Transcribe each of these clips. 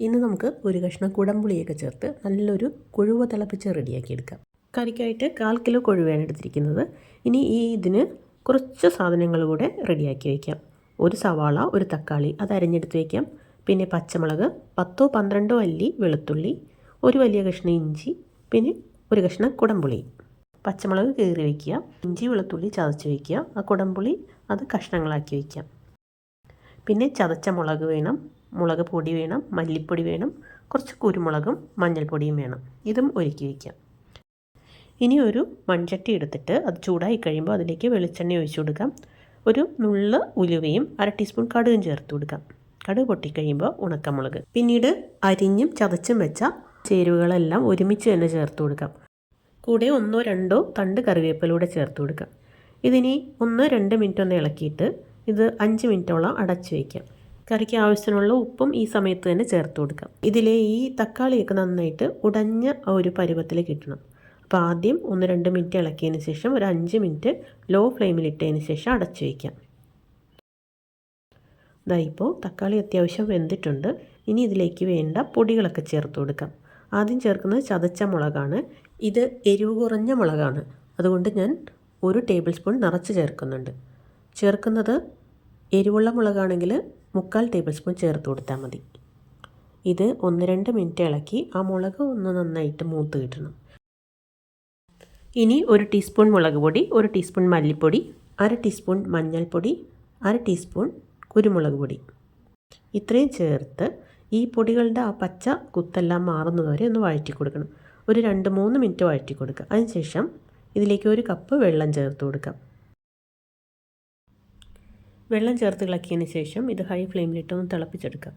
ഇന്ന് നമുക്ക് ഒരു കഷ്ണം കുടംപുളിയൊക്കെ ചേർത്ത് നല്ലൊരു കൊഴുവ തിളപ്പിച്ച് റെഡിയാക്കി എടുക്കാം. കറിക്കായിട്ട് കാൽ കിലോ കൊഴുവയാണ് എടുത്തിരിക്കുന്നത്. ഇനി ഈ ഇതിന് കുറച്ച് സാധനങ്ങൾ കൂടെ റെഡിയാക്കി വയ്ക്കാം ഒരു സവാള ഒരു തക്കാളി അത് അരിഞ്ഞെടുത്ത് വയ്ക്കാം പിന്നെ പച്ചമുളക് പത്തോ പന്ത്രണ്ടോ അല്ലി വെളുത്തുള്ളി ഒരു വലിയ കഷ്ണം ഇഞ്ചി പിന്നെ ഒരു കഷ്ണം കുടംപുളി. പച്ചമുളക് കീറി വയ്ക്കുക ഇഞ്ചി വെളുത്തുള്ളി ചതച്ച് വയ്ക്കുക ആ കുടംപുളി അത് കഷ്ണങ്ങളാക്കി വയ്ക്കാം പിന്നെ ചതച്ച മുളക് വേണം. മുളക് പൊടി വേണം മല്ലിപ്പൊടി വേണം കുറച്ച് കുരുമുളകും മഞ്ഞൾപ്പൊടിയും വേണം. ഇതും ഒരുക്കി വയ്ക്കാം ഇനി ഒരു മൺചട്ടി എടുത്തിട്ട് അത് ചൂടായി കഴിയുമ്പോൾ അതിലേക്ക് വെളിച്ചെണ്ണ ഒഴിച്ചു കൊടുക്കാം. ഒരു നുള്ള ഉലുവയും അര ടീസ്പൂൺ കടുകും ചേർത്ത് കൊടുക്കാം. കടുക് പൊട്ടിക്കഴിയുമ്പോൾ ഉണക്കമുളക്. പിന്നീട് അരിഞ്ഞും ചതച്ചും വെച്ച ചേരുവകളെല്ലാം ഒരുമിച്ച് തന്നെ ചേർത്ത് കൊടുക്കാം. കൂടെ ഒന്നോ രണ്ടോ തണ്ട് കറിവേപ്പിലൂടെ ചേർത്ത് കൊടുക്കാം. ഇതിനി ഒന്ന് രണ്ട് മിനിറ്റ് ഒന്ന് ഇളക്കിയിട്ട് ഇത് അഞ്ച് മിനിറ്റോളം അടച്ചു വയ്ക്കാം കറിക്ക് ആവശ്യത്തിനുള്ള ഉപ്പും ഈ സമയത്ത് തന്നെ ചേർത്ത് കൊടുക്കാം. ഇതിലെ ഈ തക്കാളിയൊക്കെ നന്നായിട്ട് ഉടഞ്ഞ ഒരു പരുവത്തിൽ കിട്ടണം. അപ്പോൾ ആദ്യം ഒന്ന് രണ്ട് മിനിറ്റ് ഇളക്കിയതിന് ശേഷം ഒരു അഞ്ച് മിനിറ്റ് ലോ ഫ്ലെയിമിൽ ഇട്ടതിന് ശേഷം അടച്ചു വയ്ക്കാം ഇതാ ഇപ്പോൾ തക്കാളി അത്യാവശ്യം വെന്തിട്ടുണ്ട്. ഇനി ഇതിലേക്ക് വേണ്ട പൊടികളൊക്കെ ചേർത്ത് കൊടുക്കാം. ആദ്യം ചേർക്കുന്നത് ചതച്ച മുളകാണ്. ഇത് എരിവ് കുറഞ്ഞ മുളകാണ്. അതുകൊണ്ട് ഞാൻ ഒരു ടേബിൾ സ്പൂൺ നിറച്ച് ചേർക്കുന്നുണ്ട്. ചേർക്കുന്നത് എരിവുള്ള മുളകാണെങ്കിൽ മുക്കാൽ ടേബിൾ സ്പൂൺ ചേർത്ത് കൊടുത്താൽ മതി. ഇത് ഒന്ന് രണ്ട് മിനിറ്റ് ഇളക്കി ആ മുളക് ഒന്ന് നന്നായിട്ട് മൂത്ത് കിട്ടണം. ഇനി ഒരു ടീസ്പൂൺ മുളക് പൊടി ഒരു ടീസ്പൂൺ മല്ലിപ്പൊടി അര ടീസ്പൂൺ മഞ്ഞൾപ്പൊടി അര ടീസ്പൂൺ കുരുമുളക് പൊടി. ഇത്രയും ചേർത്ത് ഈ പൊടികളുടെ ആ പച്ച കുത്തെല്ലാം മാറുന്നതുവരെ ഒന്ന് വഴറ്റി കൊടുക്കണം. ഒരു രണ്ട് മൂന്ന് മിനിറ്റ് വഴറ്റി കൊടുക്കുക. അതിനുശേഷം ഇതിലേക്ക് ഒരു കപ്പ് വെള്ളം ചേർത്ത് കൊടുക്കാം. വെള്ളം ചേർത്ത് ഇളക്കിയതിന് ശേഷം ഇത് ഹൈ ഫ്ലെയിമിലിട്ടൊന്ന് തിളപ്പിച്ചെടുക്കാം.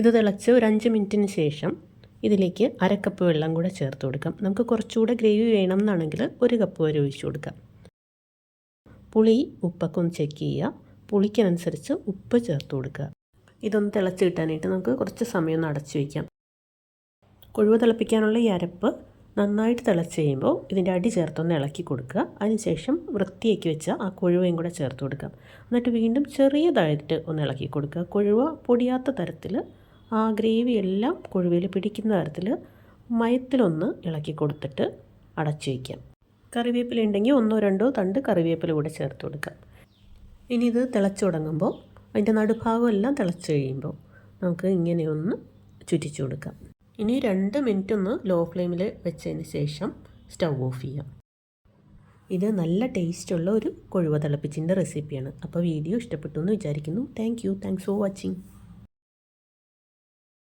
ഇത് തിളച്ച് ഒരു അഞ്ച് മിനിറ്റിന് ശേഷം ഇതിലേക്ക് അരക്കപ്പ് കപ്പ് വെള്ളം കൂടെ ചേർത്ത് കൊടുക്കാം. നമുക്ക് കുറച്ചുകൂടെ ഗ്രേവി വേണം എന്നാണെങ്കിൽ ഒരു കപ്പ് വരെ ഒഴിച്ചു കൊടുക്കാം. പുളി ഉപ്പൊക്കെ ഒന്ന് ചെക്ക് ചെയ്യുക. പുളിക്കനുസരിച്ച് ഉപ്പ് ചേർത്ത് കൊടുക്കുക. ഇതൊന്ന് തിളച്ച് കിട്ടാനായിട്ട് നമുക്ക് കുറച്ച് സമയം ഒന്ന് അടച്ചു വയ്ക്കാം കൊഴുവ തിളപ്പിക്കാനുള്ള ഈ അരപ്പ് നന്നായിട്ട് തിളച്ച് കഴിയുമ്പോൾ ഇതിന്റെ അടി ചേർത്തൊന്ന് ഇളക്കി കൊടുക്കുക. അതിനുശേഷം വൃത്തിയാക്കി വെച്ച ആ കൊഴുവയും കൂടെ ചേർത്ത് കൊടുക്കാം എന്നിട്ട് വീണ്ടും ചെറിയതായിട്ട് ഒന്ന് ഇളക്കി കൊടുക്കുക. കൊഴുവ പൊടിയാത്ത തരത്തിൽ ആ ഗ്രേവി എല്ലാം കൊഴുവയിൽ പിടിക്കുന്ന തരത്തിൽ മയത്തിലൊന്ന് ഇളക്കി കൊടുത്തിട്ട് അടച്ചു വയ്ക്കാം കറിവേപ്പില ഉണ്ടെങ്കിൽ ഒന്നോ രണ്ടോ തണ്ട് കറിവേപ്പില കൂടെ ചേർത്ത് കൊടുക്കാം ഇനി ഇത് തിളച്ചു തുടങ്ങുമ്പോൾ അതിന്റെ നടുഭാഗം എല്ലാം തിളച്ച് കഴിയുമ്പോൾ നമുക്ക് ഇങ്ങനെയൊന്ന് ചുറ്റിച്ചു കൊടുക്കാം. ഇനി രണ്ട് മിനിറ്റ് ഒന്ന് ലോ ഫ്ലെയിമിൽ വെച്ചതിന് ശേഷം സ്റ്റൗ ഓഫ് ചെയ്യാം. ഇത് നല്ല ടേസ്റ്റുള്ള ഒരു കൊഴുവ തിളപ്പിച്ചിന്റെ റെസിപ്പിയാണ് അപ്പോൾ വീഡിയോ ഇഷ്ടപ്പെട്ടു എന്ന് വിചാരിക്കുന്നു. Thank you thanks for watching